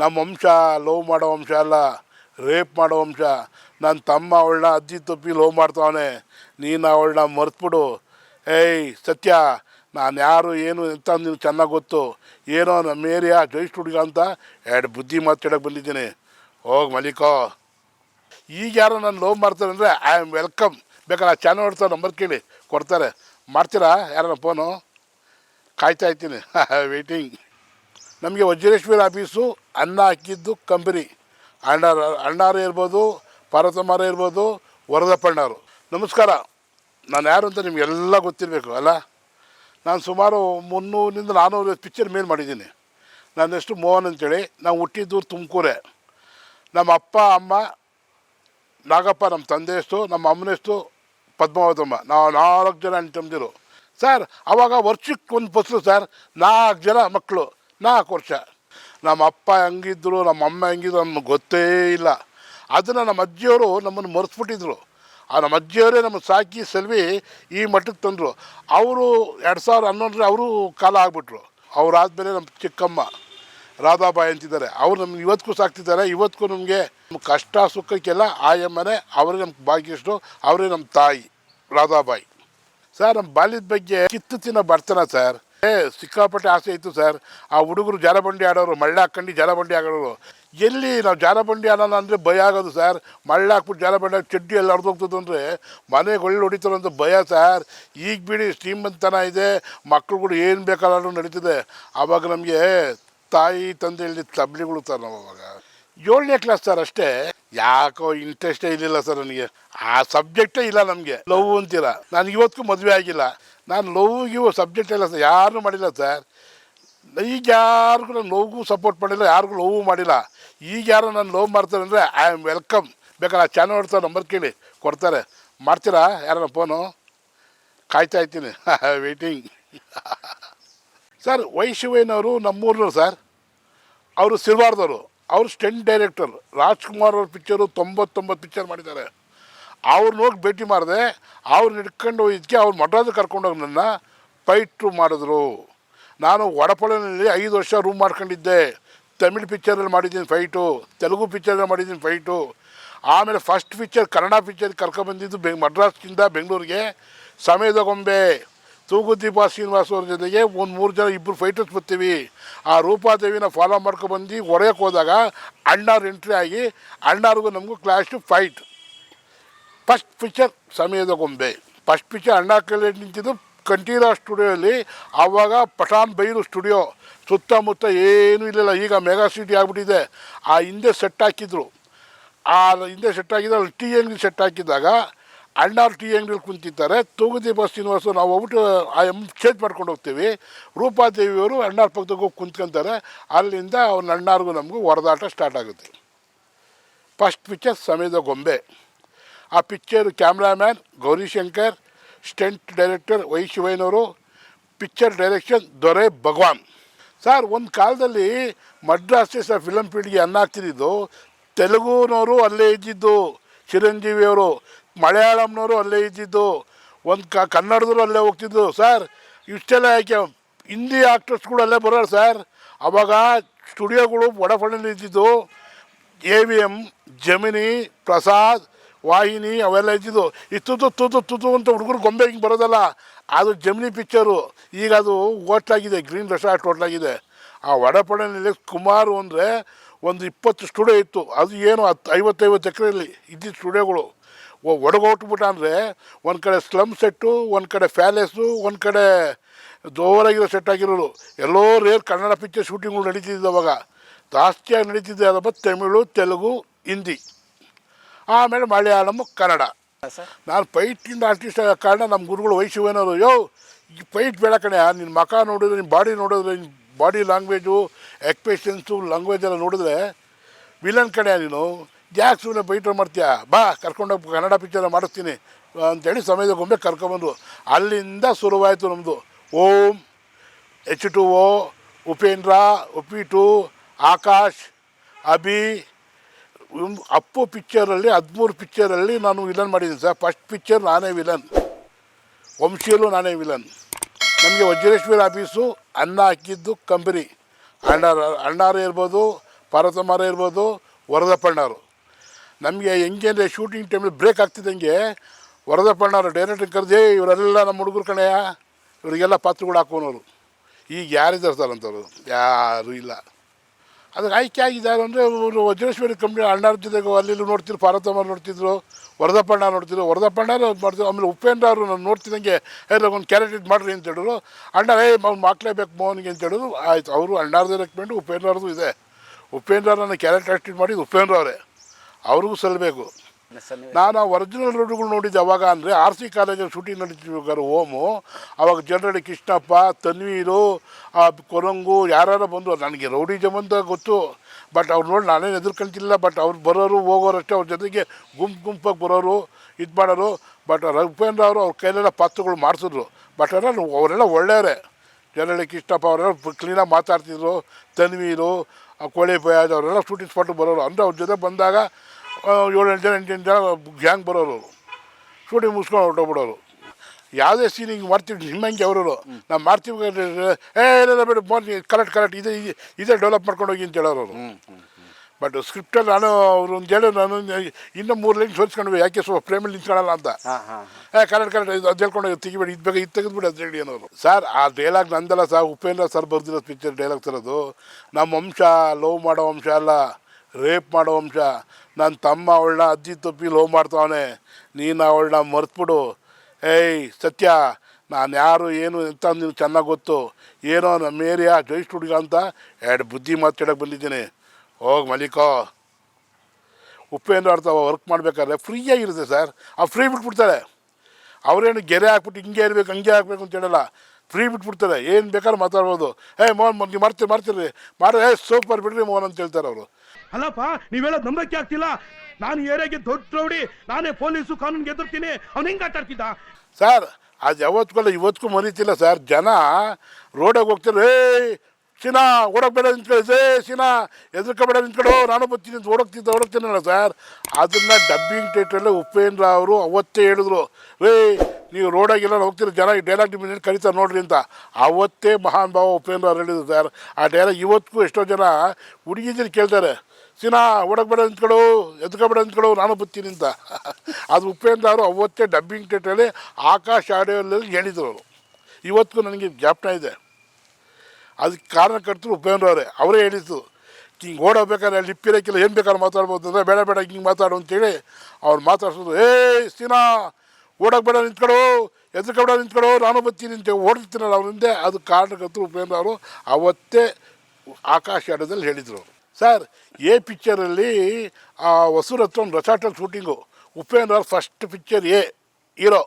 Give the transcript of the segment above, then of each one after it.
ನಮ್ಮ ವಂಶ, ಲವ್ ಮಾಡೋ ವಂಶ ಅಲ್ಲ, ರೇಪ್ ಮಾಡೋ ವಂಶ. ನನ್ನ ತಮ್ಮ ಅವಳನ್ನ ಅಜ್ಜಿ ತಪ್ಪಿ ಲವ್ ಮಾಡ್ತಾವನೆ. ನೀನು ಅವಳನ್ನ ಮರೆತ್ಬಿಡು. ಏಯ್, ಸತ್ಯ, ನಾನು ಯಾರು, ಏನು ಅಂತ ನೀನು ಚೆನ್ನಾಗಿ ಗೊತ್ತು. ಏನೋ ನಮ್ಮ ಏರಿಯಾ ಜೈಸ್ಟ್ ಹುಡುಗ ಅಂತ ಎರಡು ಬುದ್ಧಿ ಮಾತಾಡೋಕೆ ಬಂದಿದ್ದೀನಿ. ಹೋಗಿ ಮಲಿಕೋ ಈಗ ಯಾರು ನಾನು ಲವ್ ಮಾಡ್ತಾರೆ ಅಂದರೆ ಐ ಆಮ್ ವೆಲ್ಕಮ್. ಬೇಕಾದ್ರೆ ಚಾನಲ್ ನೋಡ್ತಾರೆ ನಂಬರ್ ಕೇಳಿ. ಕೊಡ್ತಾರೆ. ಮಾಡ್ತೀರಾ? ಯಾರನ್ನ ಫೋನು? ಕಾಯ್ತಾ ಇರ್ತೀನಿ ವೆಯ್ಟಿಂಗ್ ನಮಗೆ ವಜ್ರೇಶ್ವರಿ ಆಫೀಸು ಅನ್ನ ಹಾಕಿದ್ದು ಕಂಪನಿ ಅಣ್ಣಾರ, ಅಣ್ಣಾರು ಇರ್ಬೋದು, ಪಾರ್ವತಮ್ಮರ ಇರ್ಬೋದು ವರದಪ್ಪಣ್ಣವರು ನಮಸ್ಕಾರ. ನಾನು ಯಾರು ಅಂತ ನಿಮಗೆಲ್ಲ ಗೊತ್ತಿರಬೇಕು, ಅಲ್ಲ? ನಾನು ಸುಮಾರು ಮುನ್ನೂರಿಂದ ನಾನ್ನೂರು ಪಿಕ್ಚರ್ ಮೇಲೆ ಮಾಡಿದ್ದೀನಿ. ನಾನು ಎಷ್ಟು ಮೋಹನ್ ಅಂತೇಳಿ. ನಾವು ಹುಟ್ಟಿದ್ದು ತುಮಕೂರೆ. ನಮ್ಮ ಅಪ್ಪ, ಅಮ್ಮ, ನಾಗಪ್ಪ ನಮ್ಮ ತಂದೆ ಎಷ್ಟು, ನಮ್ಮ ಅಮ್ಮನ ಎಷ್ಟು, ಪದ್ಮಾವತಮ್ಮ. ನಾವು ನಾಲ್ಕು ಜನ ಅಣ್ಣ ತಂದಿರು ಸರ್ ಅವಾಗ ವರ್ಷಕ್ಕೆ ಒಂದು ಫಸಲು ಸರ್ ನಾಲ್ಕು ಜನ ಮಕ್ಕಳು. ನಾಲ್ಕು ವರ್ಷ. ನಮ್ಮ ಅಪ್ಪ ಹೆಂಗಿದ್ರು, ನಮ್ಮ ಅಮ್ಮ ಹೆಂಗಿದ್ರು ನಮ್ಗೆ ಗೊತ್ತೇ ಇಲ್ಲ. ಅದನ್ನು ನಮ್ಮ ಅಜ್ಜಿಯವರು ನಮ್ಮನ್ನು ಮರೆಸ್ಬಿಟ್ಟಿದ್ರು ಆ ನಮ್ಮ ಅಜ್ಜಿಯವರೇ ನಮ್ಮ ಸಾಕಿ ಸೆಲ್ವಿ ಈ ಮಟ್ಟಕ್ಕೆ ತಂದರು. ಅವರು ಎರಡು ಸಾವಿರ ಹನ್ನೊಂದರಲ್ಲಿ ಅವರು ಕಾಲ ಆಗ್ಬಿಟ್ರು. ಅವರಾದ್ಮೇಲೆ ನಮ್ಮ ಚಿಕ್ಕಮ್ಮ ರಾಧಾಬಾಯಿ ಅಂತಿದ್ದಾರೆ. ಅವ್ರು ನಮ್ಗೆ ಇವತ್ತಿಗೂ ಸಾಕ್ತಿದ್ದಾರೆ. ಇವತ್ತಿಗೂ ನಮಗೆ ಕಷ್ಟ ಸುಖಕ್ಕೆಲ್ಲ ಆಯಮ್ಮನೆ ಅವರೇ ನಮ್ಗೆ ಭಾಗ್ಯಷ್ಟು ಅವರೇ ನಮ್ಮ ತಾಯಿ ರಾಧಾಬಾಯಿ. ಸರ್, ನಮ್ಮ ಬಾಲ್ಯದ ಬಗ್ಗೆ ಕಿತ್ತು ತಿನ್ನೋ ಬರ್ತಾನೆ ಸರ್. ಏ, ಸಿಕ್ಕಾಪಟ್ಟೆ ಆಸೆ ಇತ್ತು ಸರ್. ಆ ಹುಡುಗರು ಜಾರಬಂಡಿ ಆಡೋರು, ಮಳ್ಳೆ ಹಾಕ್ಕೊಂಡು ಜಾರಬಂಡಿ ಆಡೋರು. ಎಲ್ಲಿ ನಾವು ಜಾರಬಂಡಿ ಆಡೋಣ ಅಂದರೆ ಭಯ ಆಗೋದು ಸರ್. ಮಳ್ಳೆ ಹಾಕ್ಬಿಟ್ಟು ಜಾರಬಂಡಿ ಚಡ್ಡಿ ಎಲ್ಲ ಹರಿದೋಗ್ತದೆ ಅಂದರೆ ಮನೆಗೆ ಒಳ್ಳೆ ಹೊಡಿತಾರೆ ಭಯ ಸರ್. ಈಗ ಬಿಡಿ ಶ್ರೀಮಂತನ ಇದೆ ಮಕ್ಕಳುಗಳು ಏನು ಬೇಕಾದ್ರೂ ನಡೀತಿದೆ. ಆವಾಗ ನಮಗೆ ತಾಯಿ ತಂದೆ ಇಲ್ಲಿ ತಬ್ಲಿಗಳು ಸರ್ ನಾವು ಅವಾಗ. ಏಳನೇ ಕ್ಲಾಸ್ ಸರ್ ಅಷ್ಟೇ. ಯಾಕೋ ಇಂಟ್ರೆಸ್ಟೇ ಇರಲಿಲ್ಲ ಸರ್ ನನಗೆ. ಆ ಸಬ್ಜೆಕ್ಟೇ ಇಲ್ಲ ನಮಗೆ. ಲವ್ ಅಂತೀರ. ನಾನು ಇವತ್ತಿಗೂ ಮದುವೆ ಆಗಿಲ್ಲ. ನಾನು ಲವ್ ಗಿವ್ ಸಬ್ಜೆಕ್ಟ್ ಇಲ್ಲ ಸರ್ ಯಾರೂ ಮಾಡಿಲ್ಲ ಸರ್ ಈಗ ಯಾರಿಗೂ ನಾನು ಲವ್ಗೂ ಸಪೋರ್ಟ್ ಮಾಡಿಲ್ಲ, ಯಾರಿಗೂ ಲವ್ ಮಾಡಿಲ್ಲ. ಈಗ ಯಾರು ನಾನು ಲವ್ ಮಾಡ್ತಾರೆ ಅಂದರೆ ಐ ಆಮ್ ವೆಲ್ಕಮ್ ಬೇಕಾದ್ರೆ ಆ ಚಾನಲ್ ಹೊಡ್ತಾರೆ ನಂಬರ್ ಕೇಳಿ, ಕೊಡ್ತಾರೆ. ಮಾಡ್ತೀರಾ? ಯಾರನ್ನ ಫೋನು ಕಾಯ್ತಾ ಇರ್ತೀನಿ ವೆಯ್ಟಿಂಗ್ ಸರ್ ವೈಶಿವಯ್ಯನವರು ನಮ್ಮೂರ್ನವ್ರು ಸರ್ ಅವರು ಸಿಲ್ವಾರ್ದವರು ಅವರು ಸ್ಟೆಂಟ್ ಡೈರೆಕ್ಟರ್. ರಾಜ್ಕುಮಾರ್ ಅವ್ರ ಪಿಕ್ಚರು ತೊಂಬತ್ತೊಂಬತ್ತು ಪಿಕ್ಚರ್ ಮಾಡಿದ್ದಾರೆ. ಅವ್ರನ್ನ ಹೋಗಿ ಭೇಟಿ ಮಾಡಿದೆ ಅವ್ರನ್ನ ಹಿಡ್ಕೊಂಡು ಹೋಗಿದ್ದಕ್ಕೆ ಅವ್ರು ಮಠದ ಕರ್ಕೊಂಡೋಗಿ ನನ್ನ ಫೈಟ್ರು ಮಾಡಿದ್ರು. ನಾನು ವಡಪಳನಲ್ಲಿ ಐದು ವರ್ಷ ರೂಮ್ ಮಾಡ್ಕೊಂಡಿದ್ದೆ. ತಮಿಳ್ ಪಿಕ್ಚರಲ್ಲಿ ಮಾಡಿದ್ದೀನಿ ಫೈಟು ತೆಲುಗು ಪಿಕ್ಚರಲ್ಲಿ ಮಾಡಿದ್ದೀನಿ ಫೈಟು ಆಮೇಲೆ ಫಸ್ಟ್ ಪಿಕ್ಚರ್ ಕನ್ನಡ ಪಿಕ್ಚರ್ ಕರ್ಕೊಂಡ್ಬಂದಿದ್ದು ಬೆಂಗ್ ಮಡ್ರಾಸ್ಕಿಂದ ಬೆಂಗಳೂರಿಗೆ ಸಮಯದ ಗೊಂಬೆ. ತೂಗುದೀಪ ಶ್ರೀನಿವಾಸ್ ಅವ್ರ ಜೊತೆಗೆ ಒಂದು ಮೂರು ಜನ ಇಬ್ಬರು ಫೈಟರ್ಸ್ ಬರ್ತೀವಿ. ಆ ರೂಪಾದೇವಿನ ಫಾಲೋ ಮಾಡ್ಕೊಬಂದು ಹೊರಗೆ ಹೋದಾಗ ಅಣ್ಣವ್ರು ಎಂಟ್ರಿ ಆಗಿ ಅಣ್ಣವ್ರಿಗೂ ನಮಗೂ ಕ್ಲಾಶು ಫೈಟ್ ಫಸ್ಟ್ ಪಿಕ್ಚರ್ ಸಮಯದ ಗೊಂಬೆ. ಫಸ್ಟ್ ಪಿಕ್ಚರ್ ಅಣ್ಣ ಕೈಲಿ ನಿಂತಿದ್ದು ಕಂಠೀರ ಸ್ಟುಡಿಯೋಲಿ ಆವಾಗ ಪಠಾನ್ ಬೈರು ಸ್ಟುಡಿಯೋ ಸುತ್ತಮುತ್ತ ಏನೂ ಇರಲಿಲ್ಲ ಈಗ ಮೆಗಾ ಸಿಟಿ ಆಗಿಬಿಟ್ಟಿದೆ. ಆ ಹಿಂದೆ ಸೆಟ್ ಹಾಕಿದ್ರು. ಆ ಹಿಂದೆ ಸೆಟ್ ಅಲ್ಲಿ ಟಿ ಅಂಗಡಿ ಸೆಟ್ ಹಾಕಿದಾಗ ಅಣ್ಣವ್ರು ಟೀ ಅಂಗಡಿಯಲ್ಲಿ ಕುಂತಿದ್ದಾರೆ. ಬಸ್ ಶ್ರೀನಿವಾಸ ನಾವು ಹೋಗ್ಬಿಟ್ಟು ಆ ಎಂ ಚೇಂಜ್ ಮಾಡ್ಕೊಂಡು ಹೋಗ್ತೀವಿ. ರೂಪಾದೇವಿಯವರು ಅಣ್ಣಾರ್ ಪಕ್ಕದಾಗ ಹೋಗಿ ಕುಂತ್ಕೊಂತಾರೆ. ಅಲ್ಲಿಂದ ಅವ್ನ ಅಣ್ಣಾರ್ಗೂ ನಮಗೂ ಹೊರದಾಟ ಸ್ಟಾರ್ಟ್ ಆಗುತ್ತೆ. ಫಸ್ಟ್ ಪಿಕ್ಚರ್ ಸಮಯದ ಗೊಂಬೆ. ಆ picture cameraman Gaurishankar stunt director Y ಶಿವಯ್ಯನವರು picture direction Dore Bhagavan. Sir ಒಂದು ಕಾಲದಲ್ಲಿ ಮಡ್ರಾಸ್ ಸರ್ ಫಿಲಮ್ ಫೀಲ್ಡ್ಗೆ ಅನ್ನ ತೆಲುಗುನವರು ಅಲ್ಲೇ ಇದ್ದಿದ್ದು, ಚಿರಂಜೀವಿಯವರು. ಮಲಯಾಳಂನವರು ಅಲ್ಲೇ ಇದ್ದಿದ್ದು, ಒಂದು ಕ, ಕನ್ನಡದವರು ಅಲ್ಲೇ ಹೋಗ್ತಿದ್ದು ಸರ್, ಇಷ್ಟೆಲ್ಲ ಯಾಕೆ? ಹಿಂದಿ ಆಕ್ಟರ್ಸ್ಗಳು ಅಲ್ಲೇ ಬರೋರು ಸರ್. ಅವಾಗ ಸ್ಟುಡಿಯೋಗಳು ವಡಪಳ್ಳಿಲಿ ಇದ್ದಿದ್ದು, A V M Gemini, Prasad, Vahini ಅವೆಲ್ಲ ಇದ್ದಿದ್ದು. ಈ ತುತು ತುತು ತುತು ಅಂತ ಹುಡುಗರು ಗೊಂಬೆ ಹಿಂಗೆ ಬರೋದಲ್ಲ, ಅದು ಜಮಿನಿ ಪಿಕ್ಚರು. ಈಗ ಅದು ಹೋಟ್ಲಾಗಿದೆ, ಗ್ರೀನ್ ರೆಸಾರ್ಟ್ ಹೋಟ್ಲಾಗಿದೆ. ಆ ವಡಪಳ್ಳಿನಲ್ಲಿ ಕುಮಾರು ಅಂದರೆ ಒಂದು ಇಪ್ಪತ್ತು ಸ್ಟುಡಿಯೋ ಇತ್ತು. ಅದು ಏನು ಹತ್ತು ಐವತ್ತೈವತ್ತು ಎಕರೆಯಲ್ಲಿ ಇದ್ದಿದ್ದು ಸ್ಟುಡಿಯೋಗಳು. ಒಡಗೊಟ್ಬಿಟ್ಟ ಅಂದರೆ ಒಂದು ಕಡೆ ಸ್ಲಮ್ ಸೆಟ್ಟು, ಒಂದು ಕಡೆ ಪ್ಯಾಲೇಸು, ಒಂದು ಕಡೆ ಜೋರಾಗಿರೋ ಸೆಟ್ ಆಗಿರೋರು ಎಲ್ಲೋ ರೇರ್ ಕನ್ನಡ ಪಿಕ್ಚರ್ ಶೂಟಿಂಗ್ಗಳು ನಡೀತಿದ್ದು ಅವಾಗ. ಜಾಸ್ತಿಯಾಗಿ ನಡೀತಿದ್ದೆ ಅದಪ್ಪ ತಮಿಳು, ತೆಲುಗು, ಹಿಂದಿ. ಆಮೇಲೆ ಮಲಯಾಳಂ, ಕನ್ನಡ. ನಾನು ಫೈಟಿಂದ ಆರ್ಟಿಸ್ಟ್ ಆಗ ಕಾರಣ ನಮ್ಮ ಗುರುಗಳು ವಯಸ್ಸುವೇನವರು ಯೋ, ಈ ಫೈಟ್ ಬೇಡ ಕಣೆ ನಿನ್ನ ಮಕ ನೋಡಿದ್ರೆ ನಿನ್ನ ಬಾಡಿ ನೋಡಿದ್ರೆ ನಿನ್ನ ಬಾಡಿ ಲ್ಯಾಂಗ್ವೇಜು, ಎಕ್ಸ್ಪ್ರೆಷನ್ಸು ಲ್ಯಾಂಗ್ವೇಜ್ ಎಲ್ಲ ನೋಡಿದ್ರೆ, ವಿಲನ್ ಕಡೆ ನೀನು. ಯಾಕೆ ಸುಮ್ಮನೆ ಫೈಟರ್ ಮಾಡ್ತೀಯಾ? ಬಾ ಕರ್ಕೊಂಡೋಗಿ ಕನ್ನಡ ಪಿಕ್ಚರ್ ಮಾಡಿಸ್ತೀನಿ. ಅಂತೇಳಿ ಗೊಂಬೆ ಕರ್ಕೊಂಬಂದರು ಅಲ್ಲಿಂದ ಶುರುವಾಯಿತು ನಮ್ಮದು Om H two O Upendra, uppittu, Akash, Abhi. Appu ಪಿಕ್ಚರಲ್ಲಿ ಹದಿಮೂರು ಪಿಕ್ಚರಲ್ಲಿ ನಾನು ವಿಲನ್ ಮಾಡಿದ್ದೀನಿ ಸರ್. ಫಸ್ಟ್ ಪಿಕ್ಚರ್ ನಾನೇ ವಿಲನ್ ವಂಶಿಯಲ್ಲೂ ನಾನೇ ವಿಲನ್ ನಮಗೆ ವಜ್ರೇಶ್ವರಿ ಆಫೀಸು ಅನ್ನ ಹಾಕಿದ್ದು ಕಂಪನಿ ಅಣ್ಣಾರ, ಅಣ್ಣಾರು ಇರ್ಬೋದು, ಪಾರ್ವತಮ್ಮಾರ ಇರ್ಬೋದು ವರದಪ್ಪಣ್ಣವರು ನಮಗೆ ಹೆಂಗೆ ಅಂದರೆ ಶೂಟಿಂಗ್ ಟೈಮಲ್ಲಿ ಬ್ರೇಕ್ ಆಗ್ತಿದ್ದಂಗೆ ವರದಪ್ಪಣ್ಣವರು ಡೈರೆಕ್ಟರ್ ಕರೆದೇ ಇವರೆಲ್ಲ ನಮ್ಮ ಹುಡುಗರು ಕಣಯ್ಯ ಇವರಿಗೆಲ್ಲ ಪಾತ್ರಗಳು ಹಾಕೋನವರು. ಈಗ ಯಾರಿದ್ದಾರೆ ಸರ್ ಅಂತವ್ರು ಯಾರೂ ಇಲ್ಲ. ಅದಕ್ಕೆ ಆಯ್ಕೆ ಆಗಿದ್ದಾರೆ ಅಂದರೆ ಅವರು ವಜ್ರೇಶ್ವರಿ ಕಂಪ್ನಿ ಅಣ್ಣರ ಜೊತೆಗೆ, ಅಲ್ಲಿ ಇಲ್ಲಿ ನೋಡ್ತಿದ್ರು ಪಾರ್ವತಮ್ಮ ನೋಡ್ತಿದ್ರು ವರದಪ್ಪಣ್ಣ ನೋಡ್ತಿದ್ರು. ವರದಪ್ಪಣ್ಣ ಮಾಡ್ತಿದ್ರು, ಆಮೇಲೆ ಉಪೇಂದ್ರ ಅವರು ನಾನು ನೋಡ್ತಿದ್ದಂಗೆ ಎಲ್ಲ ಒಂದು ಕ್ಯಾರೆಟ್ ಇದು ಮಾಡ್ರಿ ಅಂತ ಹೇಳಿದ್ರು. ಅಣ್ಣ, ಏ, ಅವ್ನು ಮಾಡ್ಲೇಬೇಕು ಮೋಹನ್ಗೆ ಅಂತ ಹೇಳಿದ್ರು. ಆಯ್ತು, ಅವರು ಅಣ್ಣಾರ್ದು ರೆಕಮೆಂಡು ಉಪೇಂದ್ರ ಅವ್ರದ್ದು ಇದೆ. ಉಪೇಂದ್ರ ನನ್ನ ಕ್ಯಾರೆಕ್ಟರ್ ಆ್ಯಕ್ಟಿಂಗ್ ಮಾಡಿದ್ದು ಉಪೇಂದ್ರ ಅವರೇ. ಅವ್ರಿಗೂ ಸಲ್ಲಬೇಕು. ನಾನು ಆ ಒರಿಜಿನಲ್ ರೋಡ್ಗಳು ನೋಡಿದ್ದೆ ಅವಾಗ ಅಂದರೆ ಆರ್ ಸಿ ಕಾಲೇಜಲ್ಲಿ ಶೂಟಿಂಗ್ ನಡೀತಿರ್ಬೇಕಾದ್ರೆ ಓಮು ಅವಾಗ ಜನರಳಿ ಕೃಷ್ಣಪ್ಪ ತನ್ವೀರು ಆ ಕೊರಂಗು ಯಾರ್ಯಾರು ಬಂದರು. ನನಗೆ ರೌಡಿ ಅಂತ ಗೊತ್ತು. ಬಟ್ ಅವ್ರು ನೋಡಿ ನಾನೇನು ಎದುರ್ಕೊಂತಿಲ್ಲ. ಬಟ್ ಅವ್ರು ಬರೋರು ಹೋಗೋರು ಅಷ್ಟೇ ಅವ್ರ ಜೊತೆಗೆ ಗುಂಪು ಗುಂಪಾಗಿ ಬರೋರು ಇದು ಮಾಡೋರು. ಬಟ್ ರಘುಪೇಂದ್ರ ಅವರು ಅವ್ರ ಕೈಲೆಲ್ಲ ಪಾತ್ರಗಳು ಮಾಡಿಸಿದ್ರು. ಬಟ್ ಅಂದರೆ ಅವರೆಲ್ಲ ಒಳ್ಳೆಯವರೇ. ಜನರಳಿ ಕೃಷ್ಣಪ್ಪ ಅವರೆಲ್ಲ ಕ್ಲೀನಾಗಿ ಮಾತಾಡ್ತಿದ್ರು. ತನ್ವೀರು ಆ ಕೋಳಿ ಅವರೆಲ್ಲ ಶೂಟಿಂಗ್ ಸ್ಪಾಟ್ ಬರೋರು ಅಂದರೆ ಅವ್ರ ಜೊತೆ ಬಂದಾಗ ಏಳೆಂಟು ಜನ ಎಂಟು ಜನ ಗ್ಯಾಂಗ್ ಬರೋರು ಶೂಟಿಂಗ್ ಮುಗಿಸ್ಕೊಂಡು ಹೊರಟೋಗ್ಬಿಡೋರು ಯಾವುದೇ ಸೀನ್ ಹಿಂಗೆ ಮಾಡ್ತೀವಿ ನಿಮ್ಮಂಗೆ ಅವರು ನಾವು ಮಾಡ್ತೀವಿ ಏ ಇಲ್ಲ ಬೇಡ ಕರೆಕ್ಟ್ ಕರೆಕ್ಟ್ ಇದೆ ಇದೆ- ಡೆವಲಪ್ ಮಾಡ್ಕೊಂಡು ಹೋಗಿ ಅಂತ ಹೇಳೋರು ಬಟ್ ಸ್ಕ್ರಿಪ್ಟಲ್ಲಿ ನಾನು ಅವ್ರು ಒಂದು ಹೇಳಿ ನಾನು ಇನ್ನೂ ಮೂರು ಲೈನ್ ಸೋಚ್ಕೊಂಡ್ವಿ ಯಾಕೆ ಸ್ವಲ್ಪ ಪ್ರೇಮಲ್ಲಿ ನಿಂತ್ಕೊಳ್ಳಲ್ಲ ಅಂತ. ಹಾ ಹಾ. ಏ ಕರೆಕ್ಟ್ ಕರೆಕ್ಟ್ ಇದು ಅದು ಹೇಳ್ಕೊಂಡು ತೆಗಿಬೇಡಿ. ಇದು ಬೇಗ ಇದು ತೆಗೆದ್ಬಿಡಿ ಅದು ಹೇಳಿ ಅನ್ನೋರು. ಸರ್ ಆ ಡೈಲಾಗ್ ನಂದಲ್ಲ ಸರ್ ಉಪೇಂದ್ರ ಸರ್ ಬರ್ದಿರೋ ಪಿಕ್ಚರ್ ಡೈಲಾಗ್ ತರೋದು ನಮ್ಮ ವಂಶ ಲವ್ ಮಾಡೋ ವಂಶ ಅಲ್ಲ ರೇಪ್ ಮಾಡೋ ವಂಶ. ನನ್ನ ತಮ್ಮ ಅವಳನ್ನ ಅಜ್ಜಿ ತಪ್ಪಿ ಲವ್ ಮಾಡ್ತಾವನೆ. ನೀನು ಅವಳನ್ನ ಮರೆತ್ಬಿಡು. ಏಯ್ ಸತ್ಯ ನಾನು ಯಾರು ಏನು ಅಂತ ನೀವು ಚೆನ್ನಾಗಿ ಗೊತ್ತು. ಏನೋ ನಮ್ಮ ಏರಿಯಾ ಜೈಸ್ಟ್ ಹುಡುಗ ಅಂತ ಎರಡು ಬುದ್ಧಿ ಮಾತಾಡೋಕೆ ಬಂದಿದ್ದೀನಿ. ಹೋಗಿ ಮಲಿಕೋ ಉಪೇಂದ್ರ ಅವ್ರ ವರ್ಕ್ ಮಾಡಬೇಕಾದ್ರೆ ಫ್ರೀಯಾಗಿರುತ್ತೆ ಸರ್ ಆ ಫ್ರೀ ಬಿಟ್ಬಿಡ್ತಾರೆ ಅವರೇನು ಗೆರೆ ಹಾಕ್ಬಿಟ್ಟು ಹಿಂಗೆ ಇರಬೇಕು ಹಂಗೆ ಹಾಕ್ಬೇಕು ಅಂತ ಹೇಳಲ್ಲ. ಫ್ರೀ ಬಿಟ್ಬಿಡ್ತಾರೆ. ಏನು ಬೇಕಾದ್ರೂ ಮಾತಾಡ್ಬೋದು. ಏ ಮೋಹನ್ ಮೋಹನ್ ನೀವು ಮಾಡ್ತೀರಿ ಮಾಡ್ತೀರಿ. ಮಾರ ಏ ಸೂಪರ್ ಬಿಡ್ರಿ ಮೋಹನ್ ಅಂತ ಹೇಳ್ತಾರೆ ಅವರು. ಅಲ್ಲಪ್ಪ ನೀವೆಲ್ಲ ನಂಬಕ್ಕೆ ಆಗ್ತಿಲ್ಲ. ನಾನು ಏರಿಯಾಗೆ ದೊಡ್ಡ ರೌಡಿ. ನಾನೇ ಪೊಲೀಸು ಕಾನೂನು ಗೆದ್ದಿರ್ತೀನಿ ಅವ್ನು ಹಿಂಗೆ ಆಟಾಡ್ತಿದ್ದ? ಸರ್ ಅದು ಯಾವತ್ತೂ ಇವತ್ತಿಗೂ ಮರೀತಿಲ್ಲ ಸರ್ ಜನ ರೋಡಾಗ ಹೋಗ್ತಾರೆ ಏಯ್ ಸಿನಾ ಓಡೋಕೆ ಬೇಡ ನಿಂತ್ಕೊಳ್ಳಿ ಸೇ ಸಿನಾ ಎದುರ್ಕೋಬೇಡ ನಿಂತ್ಕೊಡು ನಾನು ಬರ್ತೀನಿ ಅಂತ ಓಡೋಗ್ತಿದ್ದೆ ಓಡೋಗ್ತೀನಲ್ಲ ಸರ್. ಅದನ್ನು ಡಬ್ಬಿಂಗ್ ಥಿಯೇಟ್ರಲ್ಲಿ ಉಪೇಂದ್ರ ಅವರು ಅವತ್ತೇ ಹೇಳಿದ್ರು. ರೇ ನೀವು ರೋಡಾಗೆಲ್ಲ ಹೋಗ್ತೀರಿ ಜನ, ಈ ಡೈಲಾಗ್ ಡಿಮಿನೇಟ್ ಕರಿತಾರೆ ನೋಡ್ರಿ ಅಂತ. ಅವತ್ತೇ ಮಹಾನ್ ಭಾವ ಉಪೇಂದ್ರ ಅವ್ರು ಹೇಳಿದ್ರು, ಸರ್. ಆ ಡೈಲಾಗ್ ಇವತ್ತಿಗೂ ಎಷ್ಟೋ ಜನ ಹುಡುಗಿದ್ರು ಕೇಳ್ತಾರೆ ಸಿನಾ ಓಡೋಗ್ಬೇಡ ಬೇಡ ನಿಂತ್ಕೊಡು ಎದ್ಕೋಬೇಡ ನಿಂತ್ಕೊಡು, ನಾನು ಬರ್ತೀನಿ ಅಂತ ಅದು ಉಪೇಂದ್ರ ಅವರು ಅವತ್ತೇ ಡಬ್ಬಿಂಗ್ ಥಿಯೇಟ್ರಲ್ಲಿ ಆಕಾಶ ಆಡಿಯೋಲ್ಲಿ ಹೇಳಿದ್ರು ಅವರು. ಇವತ್ತಿಗೂ ನನಗೆ ಜ್ಞಾಪನ ಇದೆ. ಅದಕ್ಕೆ ಕಾರಣಕರ್ತರು ಉಪೇಂದ್ರ ಅವರೇ ಅವರೇ ಹೇಳಿದ್ದು ಹಿಂಗೆ ಓಡೋಬೇಕಾದ್ರೆ ಲಿಪ್ಪಿರಕ್ಕಿಲ್ಲ ಏನು ಬೇಕಾದ್ರೆ ಮಾತಾಡ್ಬೋದು ಅಂದರೆ ಬೇಡ ಬೇಡ, ಹಿಂಗೆ ಮಾತಾಡು ಅಂತೇಳಿ ಅವ್ರು ಮಾತಾಡ್ಸೋದು ಏ, ಸಿನಾ ಓಡೋಕೆ ಬೇಡ, ನಿಂತ್ಕೊಡು ಎದ್ಕೋಬೇಡ ನಿಂತ್ಕೊಡು, ನಾನು ಬರ್ತೀನಿ ಅಂತ ಓಡಿರ್ತೀನಲ್ಲ ಅವ್ರ ಹಿಂದೆ. ಅದು ಕಾರಣಕರ್ತರು ಉಪೇಂದ್ರ ಅವರು ಅವತ್ತೇ ಆಕಾಶ ಆಡೋದಲ್ಲಿ ಹೇಳಿದರು. ಸರ್ ಎ ಪಿಕ್ಚರಲ್ಲಿ ಆ ಹೊಸೂರ್ ಒಂದು ರೆಸಾರ್ಟಲ್ಲಿ shooting Upendra first picture A, hero.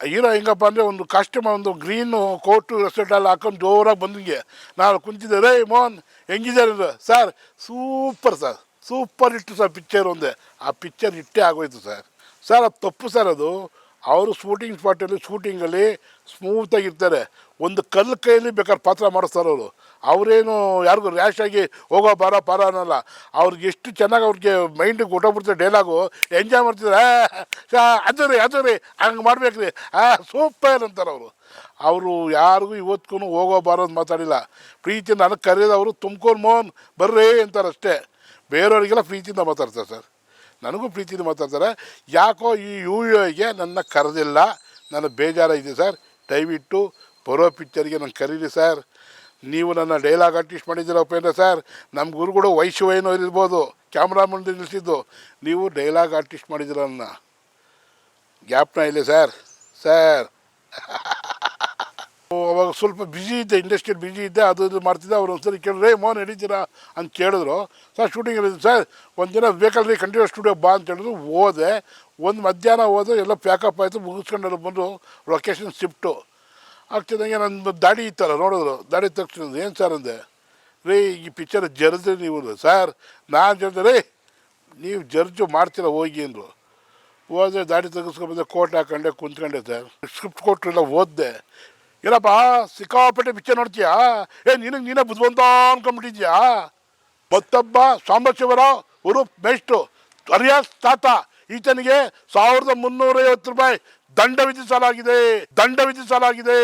Hero ಹೆಂಗಪ್ಪ ಅಂದರೆ ಒಂದು ಕಾಸ್ಟ್ಯೂಮ್ ಒಂದು ಗ್ರೀನು ಕೋಟು ರೆಸ್ಟೆಲ್ಲ ಹಾಕೊಂಡು ಜೋರಾಗಿ ಬಂದಂಗೆ ನಾನು ಕುಂತಿದ್ದೆ ರೇ Mohan ಹೆಂಗಿದ್ದಾರೆ sir super sir super hit sir picture ಒಂದೇ. ಆ ಪಿಕ್ಚರ್ ಹಿಟ್ಟೇ ಆಗೋಯ್ತು ಸರ್ ಸರ್ ಅದು ತಪ್ಪು ಸರ್ ಅದು. ಅವರು ಶೂಟಿಂಗ್ ಸ್ಪಾಟಲ್ಲಿ ಶೂಟಿಂಗಲ್ಲಿ ಸ್ಮೂತಾಗಿರ್ತಾರೆ ಒಂದು ಕಲ್ಲು ಕೈಯಲ್ಲಿ ಬೇಕಾದ್ರೆ ಪಾತ್ರ ಮಾಡಿಸ್ತಾರೆ ಅವರು. ಅವರೇನು ಯಾರಿಗೂ ರ್ಯಾಶ್ ಆಗಿ ಹೋಗೋ ಬಾರ ಪಾರ ಅನ್ನೋಲ್ಲ. ಅವ್ರಿಗೆ ಎಷ್ಟು ಚೆನ್ನಾಗಿ ಅವ್ರಿಗೆ ಮೈಂಡಿಗೆ ಹೊಟ್ಟೋಗ್ಬಿಡ್ತಾರೆ ಡೈಲಾಗು ಎಂಜಾಯ್ ಮಾಡ್ತಿದ್ರೆ. ಅದು ರೀ ಅದು ರೀ, ಹಂಗೆ ಮಾಡ್ಬೇಕು ರೀ. ಆ ಸೂಪರ್ ಅಂತಾರೆ ಅವರು. ಅವರು ಯಾರಿಗೂ ಇವತ್ತಿಗೂ ಹೋಗೋ ಬಾರೋದು ಮಾತಾಡಿಲ್ಲ. ಪ್ರೀತಿ ನನಗೆ ಕರೆಯೋದವರು ತುಮಕೂರು ಮೋಹನ್ ಬರ್ರಿ ಅಂತಾರೆ ಅಷ್ಟೇ. ಬೇರೆಯವರಿಗೆಲ್ಲ ಪ್ರೀತಿಯಿಂದ ಮಾತಾಡ್ತಾರೆ ಸರ್. ನನಗೂ ಪ್ರೀತಿಯಿಂದ ಮಾತಾಡ್ತಾರೆ. ಯಾಕೋ ಈ ಯು ಎಗೆ ನನ್ನ ಕರೆದಿಲ್ಲ. ನನ್ನ ಬೇಜಾರಾಗಿದೆ ಸರ್. ದಯವಿಟ್ಟು ಬರೋ ಪಿಕ್ಚರ್ಗೆ ನಾನು ಕರೀರಿ ಸರ್. ನೀವು ನನ್ನ ಡೈಲಾಗ್ ಆರ್ಟಿಸ್ಟ್ ಮಾಡಿದ್ದೀರ ಉಪೇಂದ್ರ ಸರ್? ನಮ್ಮ ಗುರುಗಳು ವಯಸ್ಸು ಏನೋ ಇರ್ಬೋದು, ಕ್ಯಾಮ್ರಾ ಮುಂದೆ ನಿಲ್ಲಿಸಿದ್ದು ನೀವು ಡೈಲಾಗ್ ಆರ್ಟಿಸ್ಟ್ ಮಾಡಿದ್ದೀರ ನನ್ನ. ಜ್ಞಾಪನ ಇಲ್ಲ ಸರ್. ಸರ್. ಅವಾಗ ಸ್ವಲ್ಪ ಬ್ಯುಸಿ ಇದ್ದೆ ಇಂಡಸ್ಟ್ರಿಯಲ್ಲಿ ಬ್ಯುಸಿ ಇದ್ದೆ, ಅದು ಇದು ಮಾಡ್ತಿದ್ದೆ, ಅವ್ರು ಒಂದ್ಸರಿ ಕೇಳಿದ್ರೆ ರೇ ಮೋನ್ ನಡೀತೀರಾ ಅಂತ ಕೇಳಿದ್ರು. ಸರ್ ಶೂಟಿಂಗ್ ಸರ್, ಒಂದು ದಿನ ಬೇಕಲ್ರಿ ಕಂಟಿನ್ಯೂಸ್ ಸ್ಟುಡಿಯೋ ಬಾ ಅಂತ ಹೇಳಿದ್ರು. ಹೋದೆ. ಒಂದು ಮಧ್ಯಾಹ್ನ ಹೋದೆ ಎಲ್ಲ ಪ್ಯಾಕಪ್ ಆಯಿತು, ಮುಗಿಸ್ಕೊಂಡು ಬಂದು ಲೊಕೇಶನ್ ಶಿಫ್ಟು ಆಗ್ತಿದ್ದಂಗೆ ನನ್ನ ದಾಡಿ ಇತ್ತಲ್ಲ, ನೋಡಿದ್ರು. ದಾಡಿ ತಕ್ಷಣ ಏನು ಸರ್ ಅಂದೆ? ರೀ, ಈ ಪಿಕ್ಚರ್ ಜರ್ದ್ರಿ ನೀವು ಸರ್, ನಾನು ಹೇಳಿದೆ ರೀ, ನೀವು ಜರ್ಜು ಮಾಡ್ತೀರ, ಹೋಗಿ ಅಂದರು. ಹೋದೆ ದಾಡಿ ತೆಗೆಸ್ಕೊಂಡ್ಬಂದೆ ಕೋಟ್ ಹಾಕೊಂಡೆ, ಕುಂತ್ಕೊಂಡೆ ಸರ್. ಸ್ಕ್ರಿಪ್ಟ್ ಕೊಟ್ಟರೆಲ್ಲ ಓದಿದೆ. ಏನಪ್ಪ ಸಿಕ್ಕಾಪಟ್ಟೆ ಪಿಕ್ಚರ್ ನೋಡ್ತೀಯಾ? ಏ, ನಿನಗೆ ನೀನೇ ಬುದ್ಧಿವಂತ ಅನ್ಕೊಂಡ್ಬಿಟ್ಟಿದ್ಯಾ? ಮತ್ತೊಬ್ಬ ಸಾಂಬಶಿವರಾವ್ ಉರುಪ್ ಬೆಸ್ಟು ಅರಿಯಾಸ್ ತಾತ, ಈತನಿಗೆ ಸಾವಿರದ ಮುನ್ನೂರೈವತ್ತು ರೂಪಾಯಿ ದಂಡ ವಿಧಿಸಲಾಗಿದೆ ದಂಡ ವಿಧಿಸಲಾಗಿದೆ.